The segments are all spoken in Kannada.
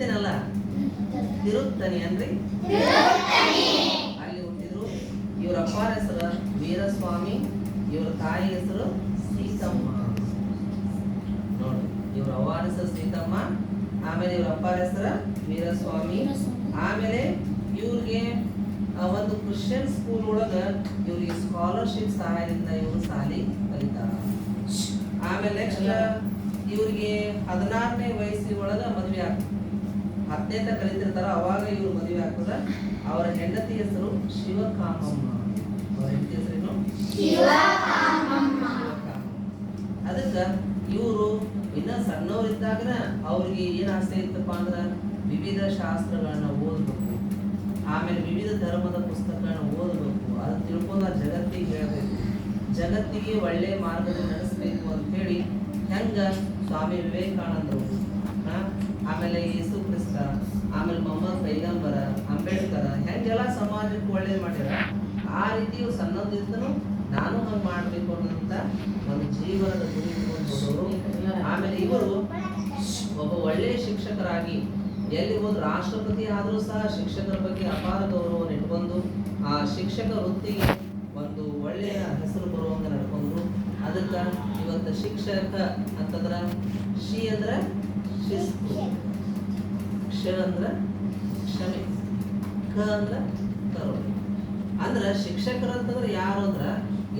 ತಿರುತ್ತೇನಲ್ಲ ತಿರುತ್ತನಿ ಅನ್ರಿ ಅಲ್ಲಿ ಹುಟ್ಟಿದ್ರು ಇವ್ರ ಅಪ್ಪಾರ ಹೆಸರು ವೀರಸ್ವಾಮಿ ಇವ್ರ ತಾಯಿ ಹೆಸರು ಸೀತಮ್ಮ. ನೋಡಿ ಇವ್ರ ಅವ್ವಾರ ಹೆಸರು ಸೀತಮ್ಮ ಆಮೇಲೆ ಇವ್ರ ಅಪ್ಪ ಹೆಸರು ವೀರಸ್ವಾಮಿ. ಆಮೇಲೆ ಇವ್ರಿಗೆ ಒಂದು ಕ್ರಿಶ್ಚಿಯನ್ ಸ್ಕೂಲ್ ಒಳಗ ಇವ್ರಿಗೆ ಸ್ಕಾಲರ್ಶಿಪ್ ಸಹಾಯದಿಂದ ಇವರು ಸಾಲಿ ಕಲಿತಾರ. ಆಮೇಲೆ ನೆಕ್ಸ್ಟ್ ಇವ್ರಿಗೆ ಹದಿನಾರನೇ ವಯಸ್ಸಿನೊಳಗ ಮದುವೆ ಆಗ್ತದೆ. ಹತ್ತನೇತ ಕಲಿತಿರ್ತಾರ ಅವಾಗ ಇವ್ರು ಮದುವೆ ಆಗ್ತದ. ಅವರ ಹೆಂಡತಿ ಹೆಸರು ಶಿವಕಾಮಮ್ಮ. ಅವರ ಹೆಂಡತಿ ಹೆಸರೇನು. ಅದಕ್ಕ ಇವರು ಇನ್ನ ಸಣ್ಣವರಿದ್ದಾಗ ಅವ್ರಿಗೆ ಏನ್ ಆಸೆ ಇತ್ತಪ್ಪ ಅಂದ್ರ ವಿವಿಧ ಶಾಸ್ತ್ರಗಳನ್ನ ಓದಬೇಕು. ಆಮೇಲೆ ವಿವಿಧ ಧರ್ಮದ ಪುಸ್ತಕಗಳನ್ನ ಓದಬೇಕು. ಅದನ್ನ ತಿಳ್ಕೊಂಡ ಜಗತ್ತಿಗೆ ಹೇಳ್ಬೇಕು. ಜಗತ್ತಿಗೆ ಒಳ್ಳೆ ಮಾರ್ಗದಲ್ಲಿ ನಡೆಸಬೇಕು ಅಂತ ಹೇಳಿ ಹೆಂಗ ಸ್ವಾಮಿ ವಿವೇಕಾನಂದರು. ಆಮೇಲೆ ಯೇಸು ಆಮೇಲೆ ಮೊಹಮ್ಮದ್ ಪೈಗಂಬರ ಅಂಬೇಡ್ಕರ ಹೆಂಗೆಲ್ಲ ಸಮಾಜಕ್ಕೆ ಒಳ್ಳೇದು ಮಾಡ್ಯಾರ. ಆ ರೀತಿ ಸಣ್ಣದಿದ್ದನು ನಾನು ಹಂಗೆ ಮಾಡಬೇಕು ಅನ್ನೋಂಥ ಒಂದು ಜೀವನದ ಗುರಿ ಅವರು ಆಮೇಲೆ ಇವರು ಒಬ್ಬ ಒಳ್ಳೆಯ ಶಿಕ್ಷಕರಾಗಿ ಎಲ್ಲಿ ಒಂದು ರಾಷ್ಟ್ರಪತಿ ಆದರೂ ಸಹ ಶಿಕ್ಷಕರ ಬಗ್ಗೆ ಅಪಾರ ಗೌರವವನ್ನು ಇಟ್ಕೊಂಡು ಆ ಶಿಕ್ಷಕ ವೃತ್ತಿಗೆ ಒಂದು ಒಳ್ಳೆಯ ಹೆಸರು ಬರುವಂಗ ನಡ್ಕೊಂಡ್ರು. ಅದಕ್ಕೆ ಇವತ್ತು ಶಿಕ್ಷಕ ಅಂತಂದ್ರೆ ಶಿ ಅಂದ್ರೆ ಶಿಸ್ತು. ಕ್ಷ ಅಂದ್ರ ಕ್ಷಮೆ, ಕ ಅಂದ್ರ ಕರುಣೆ. ಅಂದ್ರೆ ಶಿಕ್ಷಕರು ಅಂತಂದ್ರೆ ಯಾರು ಅಂದ್ರೆ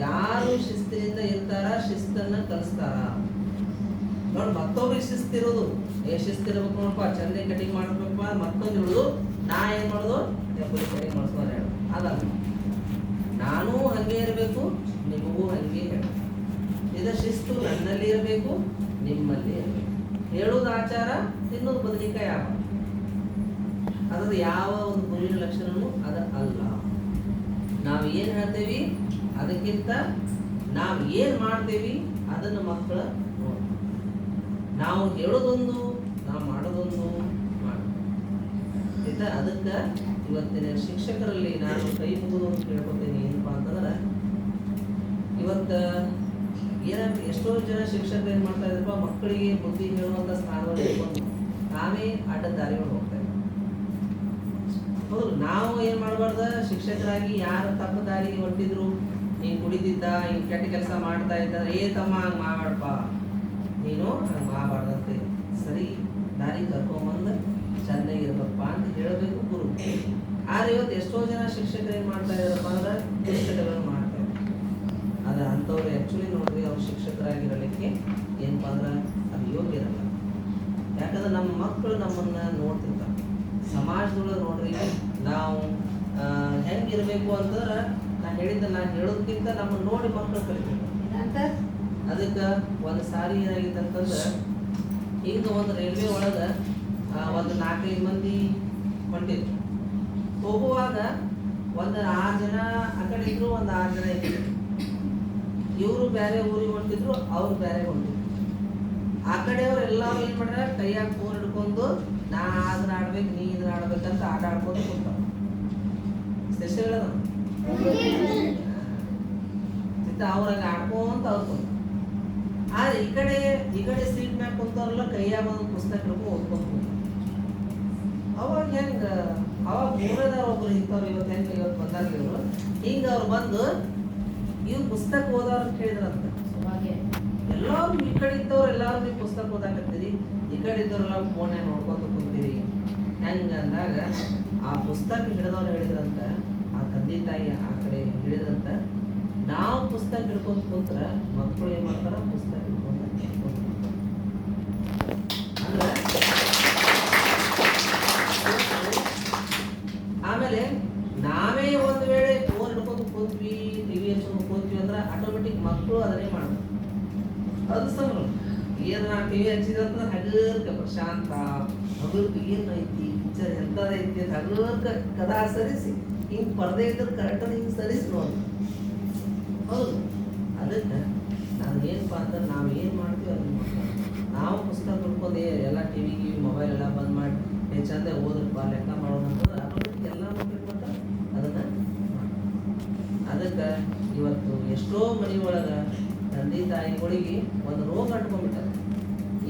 ಯಾರು ಶಿಸ್ತಿನಿಂದ ಇರ್ತಾರ, ಶಿಸ್ತನ್ನ ಕಲಿಸ್ತಾರ. ನೋಡಿ ಮತ್ತೊಬ್ರಿಗೆ ಶಿಸ್ತಿರೋದು ಏ ಶಿಸ್ತಿರ್ಬೇಕು ನೋಡಪ್ಪ ಚಂದೆ ಕಟಿಂಗ್ ಮಾಡ್ಬೇಕಪ್ಪ ಮತ್ತೊಂದು ಹಿಡಿದು ನಾ ಏನ್ ಮಾಡೋದು? ಎಬ್ಬರಿ ಕಟಿಂಗ್ ಮಾಡಿಸ್ತಾರೆ ಅದಲ್ಲ. ನಾನು ಹಂಗೆ ಇರಬೇಕು, ನಿಮಗೂ ಹಂಗೆ ಹೇಳು. ಇದ ಶಿಸ್ತು ನನ್ನಲ್ಲಿ ಇರಬೇಕು, ನಿಮ್ಮಲ್ಲಿ ಇರಬೇಕು. ಹೇಳೋದು ಆಚಾರ, ತಿನ್ನೋದು ಬದಲಿಕಾಯಿ ಅದ್ರದ್ದು ಯಾವ ಒಂದು ಗುರುವಿನ ಲಕ್ಷಣವೂ ಅದ ಅಲ್ಲ. ನಾವು ಏನು ಹೇಳ್ತೇವಿ? ಅದಕ್ಕಿಂತ ನಾವು ಏನು ಮಾಡ್ತೇವಿ? ಅದನ್ನು ಮಕ್ಕಳ ನಾವು ಹೇಳೋದೊಂದು, ನಾವು ಮಾಡೋದೊಂದು ಮಾಡ. ಅದಕ್ಕೆ ಇವತ್ತಿನ ಶಿಕ್ಷಕರಲ್ಲಿ ನಾನು ಕೈ ಮುಗಿದು ಅಂತ ಕೇಳ್ಕೊತೀನಿ. ಏನಪ್ಪಾ ಅಂತಂದ್ರೆ, ಇವತ್ತು ಏನ ಎಷ್ಟೋ ಜನ ಶಿಕ್ಷಕರು ಏನು ಮಾಡ್ತಾ ಇದ್ರಪ್ಪ? ಮಕ್ಕಳಿಗೆ ಬುದ್ಧಿ ಹೇಳುವಂಥ ಸ್ಥಾನವನ್ನು ನಾವೇ ಅಡ್ಡ ದಾರಿ ಹೋಗ್ತಾ ಇದ್ದೀವಿ ಹೌದು, ನಾವು ಏನು ಮಾಡಬಾರ್ದ? ಶಿಕ್ಷಕರಾಗಿ ಯಾರು ತಪ್ಪು ದಾರಿಗೆ ಹೊಟ್ಟಿದ್ರು ಹಿಂಗೆ ಕುಡಿದಿದ್ದ ಹಿಂಗೆ ಕೆಟ್ಟ ಕೆಲಸ ಮಾಡ್ತಾ ಇದ್ದ ಏ ತಮ್ಮ ಹಂಗೆ ಮಾಡಪ್ಪ ನೀನು ಹಂಗ್ ಮಾಡಬಾರ್ದಂತೆ ಸರಿ ದಾರಿ ಕರ್ಕೊಂಬಂದು ಚೆನ್ನಾಗಿರ್ಬೇಕಪ್ಪ ಅಂತ ಹೇಳಬೇಕು ಗುರು. ಆದ್ರೆ ಇವತ್ತು ಎಷ್ಟೋ ಜನ ಶಿಕ್ಷಕರು ಏನು ಮಾಡ್ತಾ ಇದ್ದಾರಪ್ಪ ಅಂದ್ರೆ ಪುಸ್ತಕಗಳು ಮಾಡ್ತಾರೆ ಆದ್ರೆ ಅಂಥವ್ರು ಆ್ಯಕ್ಚುಲಿ ನೋಡ್ರಿ, ಅವ್ರು ಶಿಕ್ಷಕರಾಗಿರಲಿಕ್ಕೆ ಏನಪ್ಪ ಅಂದ್ರೆ ಅದು ಯೋಗ್ಯ ಇರಲ್ಲ ಯಾಕಂದ್ರೆ ನಮ್ಮ ಮಕ್ಕಳು ನಮ್ಮನ್ನ ನೋಡ್ತಿರ್ತಾರೆ. ಸಮಾಜದೊಳಗೆ ಹೆಂಗಿರ್ಬೇಕು ಅಂತಂದ್ರೆ ನಾ ಹೇಳಿದ್ದ ನಾ ಹೇಳೋದಕ್ಕಿಂತ ನಮ್ಮ ನೋಡಿ ಮಕ್ಕಳು ಕಲಿಬೇಕು. ಅದಕ್ಕೆ ಒಂದು ಸಾರಿ ಏನಾಗಿತ್ತು ಅಂತಂದ್ರೆ ಈಗ ಒಂದು ರೈಲ್ವೆ ಒಳಗೆ ಒಂದು ನಾಲ್ಕೈದು ಮಂದಿ ಹೊಂಟಿದ್ರು. ಹೋಗುವಾಗ ಒಂದು ಆರು ಜನ ಆ ಕಡೆ ಇದ್ರು ಒಂದು ಆರು ಜನ ಇದ್ರು. ಇವರು ಬೇರೆ ಊರಿಗೆ ಹೊಂಟಿದ್ರು ಅವ್ರು ಬೇರೆ ಹೊಂಟಿದ್ರು. ಆ ಕಡೆಯವ್ರು ಎಲ್ಲರೂ ಏನು ಮಾಡ್ಯಾರ ಕೈಯಾಗ ಫೋನ್ ಹಿಡ್ಕೊಂಡು ನಾ ಅದನ್ನ ಆಡ್ಬೇಕು ನೀ ಇದನ್ನ ಆಡ್ಬೇಕಂತ ಆಟ ಆಡ್ಕೊಂಡು ಕುಂತಾವ ಅದ ಚಿತ್ತ ಅವ್ರಾಗ ಆಡ್ಕೊಂತ ಅವ್ರು. ಆದ್ರೆ ಈ ಕಡೆ ಈ ಕಡೆ ಸೀಟ್ ಮ್ಯಾಗ ಕುಂತವ್ರಲ್ಲ ಕೈಯಾಗ ಒಂದು ಪುಸ್ತಕ ಹಿಡ್ಕೊ ಓದ್ಕೊಂತ ಅವಾಗ ಹೆಂಗ ಅವಾಗ ಮೂರದಾರ ಒಬ್ರು ಇಂಥವ್ರು ಇವತ್ತು ಹೆಂಗ ಇವತ್ತು ಬಂದಾರ ಇವರು. ಹಿಂಗ ಅವ್ರು ಬಂದು ಇವ್ರು ಪುಸ್ತಕ ಓದೋರು ಕೇಳಿದ್ರಂತ. ಎಲ್ಲಾರು ಈ ಕಡೆ ಇದ್ದವ್ರು ಎಲ್ಲಾರು ನೀವು ಪುಸ್ತಕ ಓದಾಕತ್ತೀರಿ. ಈ ಕಡೆ ಇದ್ದವ್ರೆಲ್ಲ ಫೋನ್ ನೋಡ್ಕೊಂತ ಕುಂತೀರಿ. ಹೆಂಗ ಅಂದಾಗ ಆ ಪುಸ್ತಕ ಹಿಡಿದವ್ರು ಹೇಳಿದ್ರಂತ, ಆ ತಂದೆ ತಾಯಿ ಆ ಕಡೆ ಹಿಡಿದ್ರಂತ ನಾವು ಪುಸ್ತಕ ಹಿಡ್ಕೊಂಡು ಕುಂತ್ರ ಮಕ್ಕಳು ಏನ್ ಮಾಡ್ತಾರ? ಪುಸ್ತಕ ಹಿಡ್ಕೊಂತ ಕುಂತ್ಕೊಂಡ್ ಆಮೇಲೆ ನಾವೇ ಒಂದು ವೇಳೆ ಫೋನ್ ಹಿಡ್ಕೊಂಡು ಕೂತ್ವಿ ಟಿವಿ ಹಚ್ಕೊಂಡು ಕೂತ್ವಿ ಅಂದ್ರೆ ಆಟೋಮೆಟಿಕ್ ಮಕ್ಕಳು ಅದನ್ನೇ ಮಾಡ್ತಾರೆ ಅದು ಸಂಭ್ರಮ ಏನ್ ನಾ ಟಿವಿ ಹಚ್ಚಿದಂತ ಹಗರ್ಕ ಪ್ರಶಾಂತ. ಹಗರ್ಕ ಏನ್ ಐತಿ ಪಿಕ್ಚರ್ ಎಂತದ ಐತಿ ಅಂತ ಹಗರ್ಕ ಕದಾ ಸರಿಸಿ. ಹಿಂಗ್ ಪರದೆ ಇದ್ರ ಕರೆಕ್ಟ್ ಹಿಂಗ್ ಸರಿಸಿ ನೋಡಿ. ಹೌದು. ಅದಕ್ಕೆ ನಾನು ಏನಪ್ಪ ಅಂದ್ರೆ ನಾವು ಏನು ಮಾಡ್ತೀವಿ ಅದನ್ನ ನಾವು ಪುಸ್ತಕ ಹುಡ್ಕೊಂಡು ಎಲ್ಲ ಟಿವಿ ಗಿವಿ ಮೊಬೈಲ್ ಎಲ್ಲ ಬಂದ್ ಮಾಡಿ ಚಂದ ಓದ್ರಪ್ಪ, ಲೆಕ್ಕ ಆಟೋಮೆಟಿಕ್ ಎಲ್ಲ ಮಕ್ಳಿಗೆ ಕೊಟ್ಟ ಅದನ್ನ. ಅದಕ್ಕೆ ಇವತ್ತು ಎಷ್ಟೋ ಮನೆ ಒಳಗೆ ತಂದೆ ತಾಯಿಗಳಿಗೆ ಒಂದು ರೋಗ ಅಂಟ್ಕೊಂಡ್ಬಿಟ್ಟಾರೆ.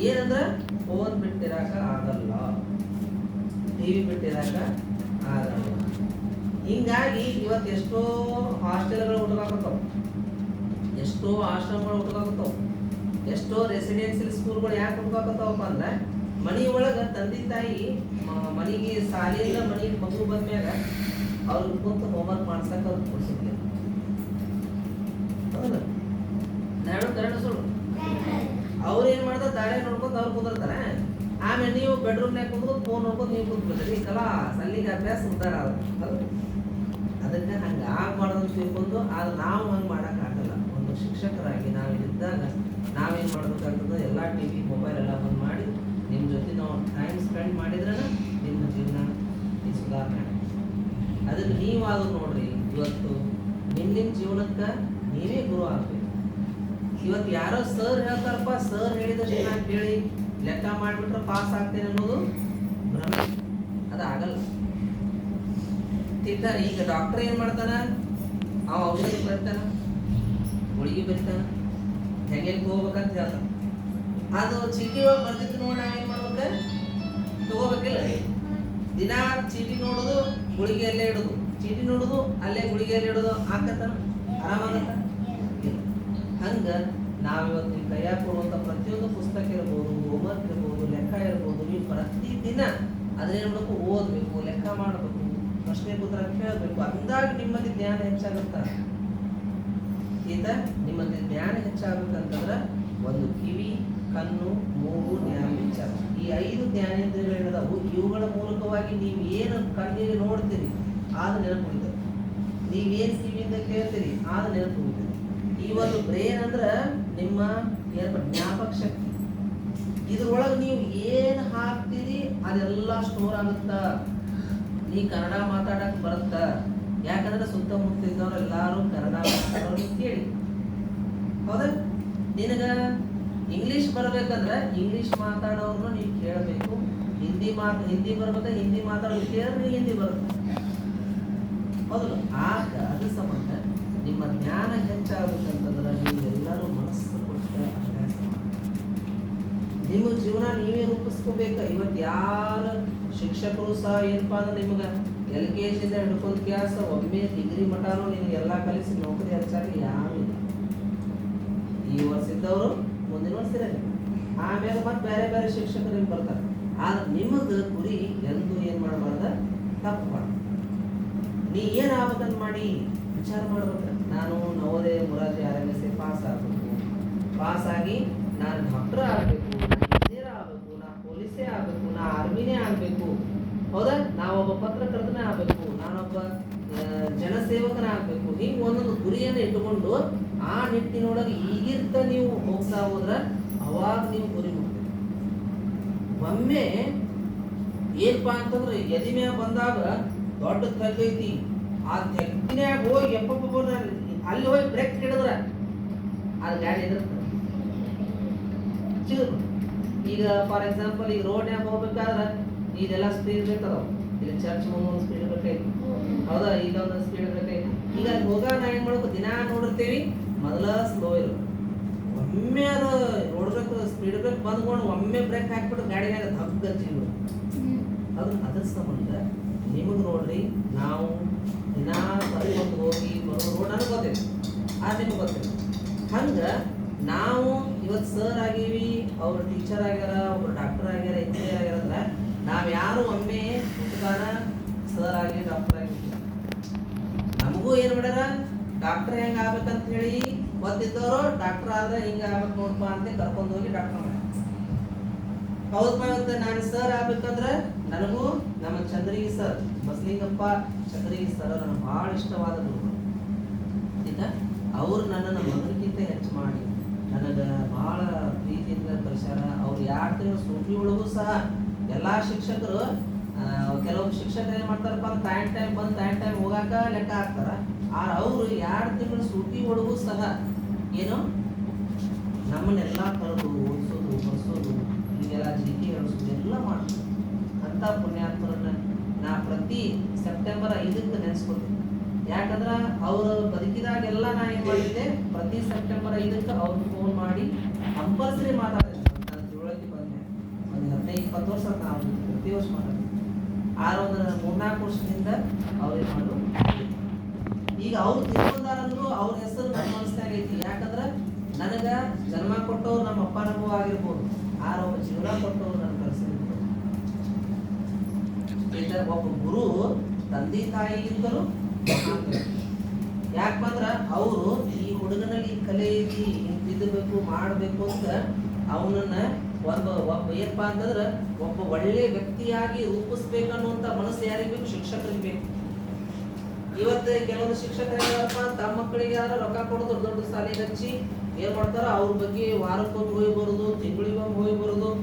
ಏನಂದ್ರೆ ಫೋನ್ ಬಿಟ್ಟಿರಾಕ ಆಗಲ್ಲ. ಟಿವಿ ಬಿಟ್ಟಿರಾಕ ಆಗಲ್ಲ. ಹಿಂಗಾಗಿ ಇವತ್ತು ಎಷ್ಟೋ ಹಾಸ್ಟೆಲ್ಗಳು ಹುಡುಕಾಕತ್ತಾವ ಎಷ್ಟೋ ಆಶ್ರಮಗಳು ಹುಡುಕಾಕತ್ತಾವ ಎಷ್ಟೋ ರೆಸಿಡೆನ್ಸಿಯಲ್ ಸ್ಕೂಲ್ಗಳು ಯಾಕೆ ಹುಡುಕಾಕತ್ತವಪ್ಪ ಅಂದ್ರೆ, ಮನೆ ಒಳಗೆ ತಂದೆ ತಾಯಿ ಮನೆಗೆ ಶಾಲೆಯಿಂದ ಮನೆಗೆ ಮಗು ಬಂದ್ಮ್ಯಾಗ ಅವ್ರಿಗೆ ಕುಂತು ಹೋಮ್ವರ್ಕ್ ಮಾಡ್ಸಕ್ಕೆ ಅವ್ರು ಕೊಡ್ಸಿರ್ಲಿಲ್ಲ ಹೌದಲ್ಲ ನಾನು ಕರೆಂಟ್ ಸುಳ್ಳು ಅವ್ರು ದಾರಿ ನೋಡ್ಕೊಂಡು ಅವ್ರು ಕುಂದಿರ್ತಾರೆ. ಆಮೇಲೆ ನೀವು ಬೆಡ್ರೂಮ್ನಾಗ ಕುಂದ್ರು ಫೋನ್ ನೋಡ್ಕೊಂಡು ನೀವು ಕುಂತ್ಬಿಡ್ತೀರಿ ಕಲಾ ಸಲ್ಲಿಗೆ ಅಭ್ಯಾಸ ಉದ್ದಾರ ಅದು ಅದಕ್ಕೆ ಹಂಗೆ ಅಂತ ತಿಳ್ಕೊಂಡು ಆದ್ರೆ ನಾವು ಹಂಗೆ ಮಾಡೋಕ್ಕಾಗಲ್ಲ ಒಂದು ಶಿಕ್ಷಕರಾಗಿ ನಾವು ಇದ್ದಾಗ ನಾವೇನು ಮಾಡಬೇಕಾಗ್ತದೆ? ಎಲ್ಲ ಟಿ ವಿ ಮೊಬೈಲ್ ಎಲ್ಲ ಬಂದ್ ಮಾಡಿ ನಿಮ್ಮ ಜೊತೆ ನಾವು ಟೈಮ್ ಸ್ಪೆಂಡ್ ಮಾಡಿದ್ರೆ ನಿಮ್ಮ ಜೀವನ ಸುಧಾರಣೆ. ಅದಕ್ಕೆ ನೀವಾದ್ರೂ ನೋಡ್ರಿ, ಇವತ್ತು ನಿಮ್ಮ ನಿಮ್ಮ ಜೀವನಕ್ಕೆ ನೀವೇ ಗುರು ಆಗ್ಬೇಕು. ಇವತ್ತು ಯಾರೋ ಸರ್ ಹೇಳ್ತಾರಪ್ಪ ಸರ್ ಹೇಳಿದಷ್ಟು ನಾನು ಕೇಳಿ ಲೆಕ್ಕ ಮಾಡಿಬಿಟ್ರೆ ಪಾಸ್ ಆಗ್ತೇನೆ ಅನ್ನೋದು ಭ್ರಮೆ. ಅದು ಆಗಲ್ಲ. ತಿಂತಾನೆ ಈಗ ಡಾಕ್ಟರ್ ಏನು ಮಾಡ್ತಾನ? ಅವ ಔಷಧಿ ಬರ್ತಾನ ಗುಳಿಗೆ ಬರ್ತಾನ ಹೆಂಗೆ ಹೋಗ್ಬೇಕಂತ ಹೇಳ್ತಾನ. ಅದು ಚೀಟಿ ಒಳಗೆ ಬರ್ತಿತ್ತು ನೋಡಿ ಏನ್ ಮಾಡ್ಬೇಕ? ತಗೋಬೇಕಿಲ್ಲ. ದಿನ ಚೀಟಿ ನೋಡುದು ಗುಳಿಗೆ ಅಲ್ಲೇ ಇಡುದು. ಚೀಟಿ ನೋಡುದು ಅಲ್ಲೇ ಗುಳಿಗೆ ಅಲ್ಲೇ ಇಡುದು. ಆರಾಮಾಗತ್ತ. ಹಂಗ ನಾವಿವತ್ತು ನಿಮ್ಮ ಕೈಯಾಗ ಕೊಡುವಂಥ ಪ್ರತಿಯೊಂದು ಪುಸ್ತಕ ಇರ್ಬೋದು ಹೋಮ್ವರ್ಕ್ ಇರ್ಬೋದು, ಲೆಕ್ಕ ಇರ್ಬೋದು, ನೀವು ಪ್ರತಿದಿನ ಅದನ್ನೇನು ಮಾಡಬೇಕು ಓದಬೇಕು, ಲೆಕ್ಕ ಮಾಡಬೇಕು, ಪ್ರಶ್ನೆ ಪುತ್ರ ಕೇಳಬೇಕು, ಅಂದಾಗ ನಿಮ್ಮಲ್ಲಿ ಜ್ಞಾನ ಹೆಚ್ಚಾಗುತ್ತ? ಈತ ನಿಮ್ಮಲ್ಲಿ ಜ್ಞಾನ ಹೆಚ್ಚಾಗಬೇಕಂತಂದ್ರೆ ಒಂದು ಕಿವಿ, ಕಣ್ಣು, ಮೂಗು, ಜ್ಞಾನ ವಿಚಾರ ಈ ಐದು ಜ್ಞಾನೇಂದ್ರಿಯಗಳಿದಾವು ಇವುಗಳ ಮೂಲಕವಾಗಿ ನೀವು ಏನು ಕಣ್ಣಿಗೆ ನೋಡ್ತೀರಿ, ಆದ ನೆನಪು ಉಳಿತದೆ ನೀವೇನು ಕಿವಿಯಿಂದ ಕೇಳ್ತೀರಿ, ಆದ ನೆನಪು ಈ ಒಂದು ಬ್ರೇನ್ ಅಂದ್ರ ನಿಮ್ಮ ಜ್ಞಾಪಕ ಶಕ್ತಿ. ಇದ್ರೊಳಗೆ ನೀವು ಏನು ಹಾಕ್ತೀರಿ ಅದೆಲ್ಲ ಸ್ಟೋರ್ ಆಗುತ್ತ? ನೀ ಕನ್ನಡ ಮಾತಾಡಕ್ ಬರುತ್ತ? ಯಾಕಂದ್ರೆ ಸುತ್ತಮುತ್ತ ಇದ್ದವ್ರು ಎಲ್ಲಾರು ಕನ್ನಡ ಮಾತಾಡೋರು ಕೇಳಿ ಹೌದಾ? ನಿನಗ ಇಂಗ್ಲಿಷ್ ಬರ್ಬೇಕಂದ್ರೆ ಇಂಗ್ಲಿಷ್ ಮಾತಾಡೋರ್ನು ನೀವು ಕೇಳಬೇಕು. ಹಿಂದಿ ಮಾತು, ಹಿಂದಿ ಬರ್ಬೇಕ? ಹಿಂದಿ ಮಾತಾಡೋದು ಕೇಳಿದ್ರೆ ಹಿಂದಿ ಬರುತ್ತೆ. ಹೌದು. ಆಗ ಅದ್ರ ಸಂಬಂಧ ನಿಮ್ಮ ಜ್ಞಾನ ಹೆಚ್ಚಾಗಬೇಕಂತಂದ್ರೆ ನೀವೆಲ್ಲರೂ ಮನಸ್ಸು ಕೊಟ್ಟ ಅಭ್ಯಾಸ ಮಾಡಿ ನಿಮ್ಮ ಜೀವನ ನೀವೇ ರೂಪಿಸ್ಕೋಬೇಕ? ಇವತ್ತು ಯಾರ ಶಿಕ್ಷಕರು ಸಹ ಏನಪ್ಪ ಅಂದ್ರೆ ನಿಮ್ಗೆ ಎಲ್ ಕೆ ಜಿಯಿಂದ ಹಿಡ್ಕೊಂಡು ಕ್ಯಾಸ ಒಮ್ಮೆ ಡಿಗ್ರಿ ಮಟನೂ ನಿಮ್ಗೆ ಎಲ್ಲ ಕಲಿಸಿ ನೌಕರಿ ಹಚ್ಚಾಗ ಯಾವಿಲ್ಲ ಈ ವರ್ಷ ಇದ್ದವರು ಮುಂದಿನ ವರ್ಷ ಇರಲಿ. ಆಮೇಲೆ ಮತ್ತೆ ಬೇರೆ ಬೇರೆ ಶಿಕ್ಷಕರು ನಿಮ್ಗೆ ಬರ್ತಾರೆ. ಆದ್ರೆ ನಿಮ್ಮದು ಗುರಿ ಎಂದು ಏನು ಮಾಡಬಾರ್ದ? ತಪ್ಪ ಮಾಡ ನೀ ಏನ್ ಆಗ್ಬೇಕಂತ ಮಾಡಿ? ವಿಚಾರ ಮಾಡ್ಬೇಕು ನಾನು Navodaya Morarji R M S pass ಆಗಬೇಕು. ಪಾಸ್ ಆಗಿ ನಾನು ಡಾಕ್ಟರ್ ಆಗಬೇಕು, ನಾನು ಇಂಜಿನಿಯರ್ ಆಗಬೇಕು ನಾ ಪೊಲೀಸೇ ಆಗಬೇಕು ನಾ ಆರ್ಮಿನೇ ಆಗಬೇಕು. ಹೌದಾ? ನಾವೊಬ್ಬ ಪತ್ರಕರ್ತನೇ ಆಗಬೇಕು, ನಾನೊಬ್ಬ ಜನಸೇವಕನೇ ಆಗಬೇಕು ಹಿಂಗೆ ಒಂದೊಂದು ಗುರಿಯನ್ನು ಇಟ್ಟುಕೊಂಡು ಆ ನಿಟ್ಟಿನೊಳಗೆ ಈಗಿರ್ತ ನೀವು ಹೋಗ್ತಾ ಹೋದ್ರೆ ಅವಾಗ ನೀವು ಗುರಿ ಮುಟ್ತೀರಿ ಒಮ್ಮೆ ಏನಪ್ಪಾ ಅಂತಂದ್ರೆ ಎದಿಮೆ ಬಂದಾಗ ದೊಡ್ಡ ತಗ್ಗೈತಿ. ಆ ತೆಗ್ಗಿನ್ಯಾಗ ಹೋಗಿ ಎಪ್ಪಪ್ಪ ಅಲ್ಲಿ ಹೋಗಿ ಬ್ರೇಕ್ ಹಿಡಿದ್ರ ಅದು ಗಾಡಿ ಎದುರುತ್ತೆ ಚಿಗುರು. ಈಗ ಫಾರ್ ಎಕ್ಸಾಂಪಲ್ ಈಗ ರೋಡ್ನ್ಯಾಗ ಹೋಗ್ಬೇಕಾದ್ರೆ ಇದೆಲ್ಲ ಸ್ಪೀಡ್ ಬೇಕದಾವ. ಇಲ್ಲಿ ಚರ್ಚ್ ಮುಂದೆ ಸ್ಪೀಡ್ ಬೇಕೈತಿ ಹೌದಾ? ಇಲ್ಲೊಂದು ಸ್ಪೀಡ್ ಬೇಕೈತಿ ಈಗ ಅಲ್ಲಿ ಹೋಗಾಗ ನಾ ಏನು ಮಾಡ್ಬೇಕು ದಿನಾ ನೋಡಿರ್ತೀವಿ ಮೊದಲ ಸ್ಲೋ ಇರು ಒಮ್ಮೆ ಅದು ನೋಡ್ಬೇಕು ಸ್ಪೀಡ್ ಬ್ರೇಕ್ ಬಂದ್ಕೊಂಡು ಒಮ್ಮೆ ಬ್ರೇಕ್ ಹಾಕ್ಬಿಟ್ಟು ಗಾಡಿನಾಗ ಹಗ್ಗ ಜೀವ. ಅದು ಅದ್ರ ಸಂಬಂಧ ನಿಮಗೆ ನೋಡ್ರಿ, ನಾವು ದಿನ ಬರ್ಕೊಂಡು ಹೋಗಿ ಬರೋ ರೋಡ್ ನನಗೆ ಗೊತ್ತಿಲ್ಲ. ಅದು ನಿಮ್ಗೆ ಗೊತ್ತಿಲ್ಲ. ಹಂಗೆ ನಾವು ಇವತ್ತು ಸರ್ ಆಗೀವಿ, ಅವ್ರು ಟೀಚರ್ ಆಗ್ಯಾರ ಒಬ್ರು ಡಾಕ್ಟರ್ ಆಗ್ಯಾರ ಇಂಜಿನಿಯರ್ ಆಗ್ಯಾರ ಅಂದ್ರೆ ನಾವು ಯಾರು ಒಮ್ಮೆ ಹುಟ್ಟುಗಾರ ಸರ್ ಆಗಲಿ ಡಾಕ್ಟರ್ ಆಗಿ ನಮಗೂ ಏನು ಮಾಡ್ಯಾರ ಡಾಕ್ಟರ್ ಹೆಂಗೆ ಆಗ್ಬೇಕಂತ ಹೇಳಿ ಗೊತ್ತಿದ್ದವರು ಡಾಕ್ಟರ್ ಆದ್ರೆ ಹಿಂಗೆ ಆಗ್ಬೇಕು ನೋಡಪ್ಪ ಅಂತ ಕರ್ಕೊಂಡು ಹೋಗಿ ಡಾಕ್ಟರ್ ಮಾಡ್ಯಾರ. ಹೌದಪ್ಪ ನಾನು ಸರ್ ಆಗ್ಬೇಕಂದ್ರೆ ನನಗೂ ನಮ್ಮ ಚಂದ್ರಿಗೆ ಸರ್, ಬಸಲಿಂಗಪ್ಪ ಚಂದ್ರಿಗೆ ಸರ್ ನನಗೆ ಭಾಳ ಇಷ್ಟವಾದ ಗುರುಗಳು ಅವ್ರು ನನ್ನನ್ನು ಮಗನಿಗಿಂತ ಹೆಚ್ಚು ಮಾಡಿ, ನನಗೆ ಭಾಳ ಪ್ರೀತಿಯಿಂದ ಕಲಿಸ್ಯಾರ ಅವ್ರು ಎರಡು ತಿಂಗಳು ಸೂಟಿ ಒಳಗೂ ಸಹ ಎಲ್ಲ ಶಿಕ್ಷಕರು ಕೆಲವೊಂದು ಶಿಕ್ಷಕರು ಏನು ಮಾಡ್ತಾರಪ್ಪ ಅಂದ್ರೆ ಟೈಮ್ ಟೈಮ್ ಬಂದು ಟೈಮ್ ಟೈಮ್ ಹೋಗಾಕ ಲೆಕ್ಕ ಹಾಕ್ತಾರ. ಆ, ಅವರು ಎರಡು ತಿಂಗಳು ಸೂಟಿ ಒಳಗೂ ಸಹ ಏನು? ನಮ್ಮನ್ನೆಲ್ಲ ಕರೆದು ಓದಿಸೋದು ಬರೆಸೋದು ಹೀಗೆಲ್ಲ ಜಿಕೆ ಹೇಳಿಸೋದು ಎಲ್ಲ ಮಾಡ್ತಾರೆ ಅಂಥ ಪುಣ್ಯಾತ್ಮರನ್ನ ನಾ ಪ್ರತಿ ಸೆಪ್ಟೆಂಬರ್ ಐದಕ್ಕೆ ನೆನೆಸ್ಕೊತೀನಿ. ಯಾಕಂದ್ರೆ ಅವರು ಬದುಕಿದಾಗೆಲ್ಲ ನಾ ಏನು ಮಾಡಿದ್ದೆ? ಪ್ರತಿ ಸೆಪ್ಟೆಂಬರ್ ಐದಕ್ಕೆ ಅವ್ರಿಗೆ ಫೋನ್ ಮಾಡಿ ಕಂಪಲ್ಸರಿ ಮಾತಾಡ್ತೀನಿ ತಿಳುವಳಿಕೆ ಬಂದೆ. ಒಂದು ಹದಿನೈದು, ಇಪ್ಪತ್ತು ವರ್ಷ ಪ್ರತಿ ವರ್ಷ ಮಾತಾಡ್ತೀವಿ ಆರ ಒಂದು ಮೂರ್ನಾಲ್ಕು ವರ್ಷದಿಂದ ಅವ್ರೇನ್ ಮಾಡು ಈಗ ಅವ್ರು ತಿಳ್ಕೊಂಡಾರಂದ್ರು ಅವ್ರ ಹೆಸರು ನನ್ನ ಮನಸ್ಸಿನಾಗ ಐತಿ. ಯಾಕಂದ್ರ ನನಗ ಜನ್ಮ ಕೊಟ್ಟವ್ರು ನಮ್ಮ ಅಪ್ಪ ನಮ್ಮ ಆಗಿರ್ಬೋದು. ಆರ ಜೀವನ ಕೊಟ್ಟವ್ರು ಈಗ ಒಬ್ಬ ಗುರು ತಂದೆ ತಾಯಿಗಿಂತಲೂ ಯಾಕಂದ್ರ ಅವರು ಈ ಹುಡುಗನಲ್ಲಿ ಕಲೆ ಐತಿ, ಹಿಂಗ್ ತಿದ್ದಬೇಕು ಮಾಡಬೇಕು ಅಂತ ಅವನನ್ನ ಒಬ್ಬ ಒಬ್ಬ ಏನಪ್ಪಾ ಅಂತಂದ್ರ ಒಬ್ಬ ಒಳ್ಳೆ ವ್ಯಕ್ತಿಯಾಗಿ ರೂಪಿಸ್ಬೇಕನ್ನುವಂತ ಮನಸ್ಸು ಯಾರಿಗೆ ಬೇಕು? ಶಿಕ್ಷಕರಿಗೆ ಬೇಕು. ಇವತ್ತು ಕೆಲವೊಂದು ಶಿಕ್ಷಕರು ಏನಪ್ಪ ತಮ್ಮ ಮಕ್ಕಳಿಗೆ ಯಾರು ರೊಕ್ಕ ಕೊಡೋದು ದೊಡ್ಡ ದೊಡ್ಡ ಶಾಲೆಗೆ ಹಚ್ಚಿ ಏನ್ ಮಾಡ್ತಾರ? ಅವ್ರ ಬಗ್ಗೆ ವಾರಕ್ಕೊಮ್ಮೆ ಹೋಗಿ ಬರೋದು, ತಿಂಗಳಿಗೊಮ್ಮೆ ಹೋಗಿ ಬರೋದು.